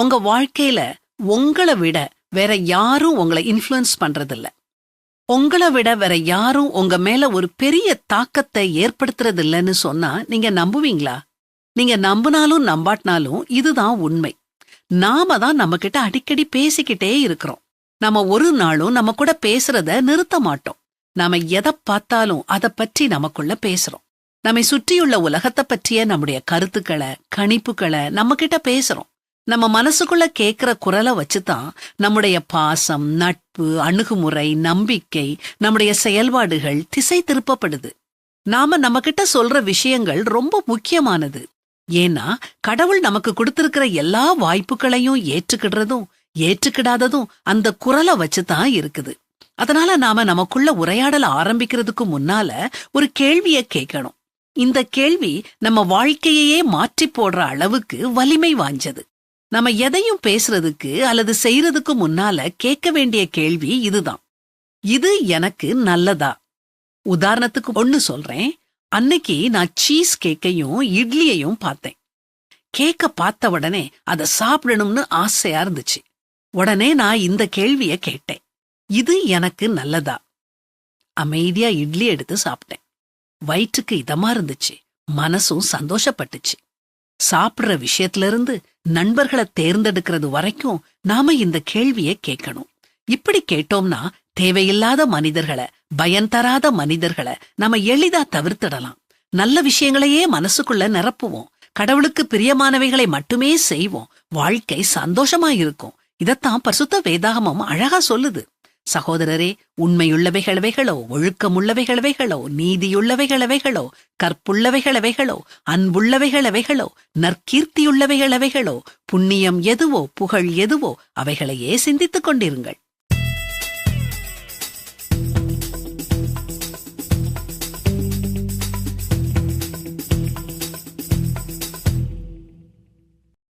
உங்க வாழ்க்கையில உங்களை விட வேற யாரும் உங்களை இன்ஃப்ளூயன்ஸ் பண்றதில்ல. உங்களை விட வேற யாரும் உங்க மேல ஒரு பெரிய தாக்கத்தை ஏற்படுத்துறது இல்லைன்னு சொன்னா நீங்க நம்புவீங்களா? நீங்க நம்பினாலும் நம்பாட்டினாலும் இதுதான் உண்மை. நாம தான் நம்ம கிட்ட அடிக்கடி பேசிக்கிட்டே இருக்கிறோம். நம்ம ஒரு நாளும் நம்ம கூட பேசுறத நிறுத்த மாட்டோம். நாம எதை பார்த்தாலும் அதை பற்றி நமக்குள்ள பேசுறோம். நம்மை சுற்றியுள்ள உலகத்தை பற்றிய நம்முடைய கருத்துக்களை கணிப்புகளை நம்ம கிட்ட பேசுறோம். நம்ம மனசுக்குள்ள கேக்குற குரலை வச்சுதான் நம்முடைய பாசம் நட்பு அணுகுமுறை நம்பிக்கை நம்முடைய செயல்பாடுகள் திசை திருப்பப்படுது. நாம நம்ம கிட்ட சொல்ற விஷயங்கள் ரொம்ப முக்கியமானது. ஏன்னா கடவுள் நமக்கு கொடுத்திருக்கிற எல்லா வாய்ப்புகளையும் ஏற்றுக்கிடுறதும் ஏற்றுக்கிடாததும் அந்த குரலை வச்சுதான் இருக்குது. அதனால நாம நமக்குள்ள உரையாடல ஆரம்பிக்கிறதுக்கு முன்னால ஒரு கேள்வியை கேட்கணும். இந்த கேள்வி நம்ம வாழ்க்கையையே மாற்றி போடுற அளவுக்கு வலிமை வாஞ்சது நம்ம எதையும் பேசுறதுக்கு அல்லது செய்யறதுக்கு முன்னால கேட்க வேண்டிய கேள்வி இதுதான். இது எனக்கு நல்லதா? உதாரணத்துக்கு ஒண்ணு சொல்றேன். அன்னைக்கு நான் சீஸ் கேக்கையும் இட்லியையும் பார்த்தேன். கேக்க பார்த்த உடனே அதை சாப்பிடணும்னு ஆசையா இருந்துச்சு. உடனே நான் இந்த கேள்விய கேட்டேன். இது எனக்கு நல்லதா? அமைதியா இட்லி எடுத்து சாப்பிட்டேன். வயிற்றுக்கு இதமா இருந்துச்சு. மனசும் சந்தோஷப்பட்டுச்சு. சாப்பிடுற விஷயத்துல இருந்து நண்பர்களை தேர்ந்தெடுக்கிறது வரைக்கும் நாம இந்த கேள்வியை கேட்கணும். இப்படி கேட்டோம்னா தேவையில்லாத மனிதர்களை பயன் தராத மனிதர்களை நாம எளிதா தவிர்த்திடலாம். நல்ல விஷயங்களையே மனசுக்குள்ள நிரப்புவோம். கடவுளுக்கு பிரியமானவைகளை மட்டுமே செய்வோம். வாழ்க்கை சந்தோஷமா இருக்கும். இதத்தான் பரிசுத்த வேதாகமம் அழகா சொல்லுது. சகோதரரே உண்மையுள்ளவைகளவைகளோ ஒழுக்கமுள்ளவைகளவைகளோ நீதியுள்ளவைகளவைகளோ கற்புள்ளவைகளவைகளோ அன்புள்ளவைகளவைகளோ நற்கீர்த்தியுள்ளவைகளவைகளோ புண்ணியம் எதுவோ புகழ் எதுவோ அவைகளையே சிந்தித்துக் கொண்டிருங்கள்.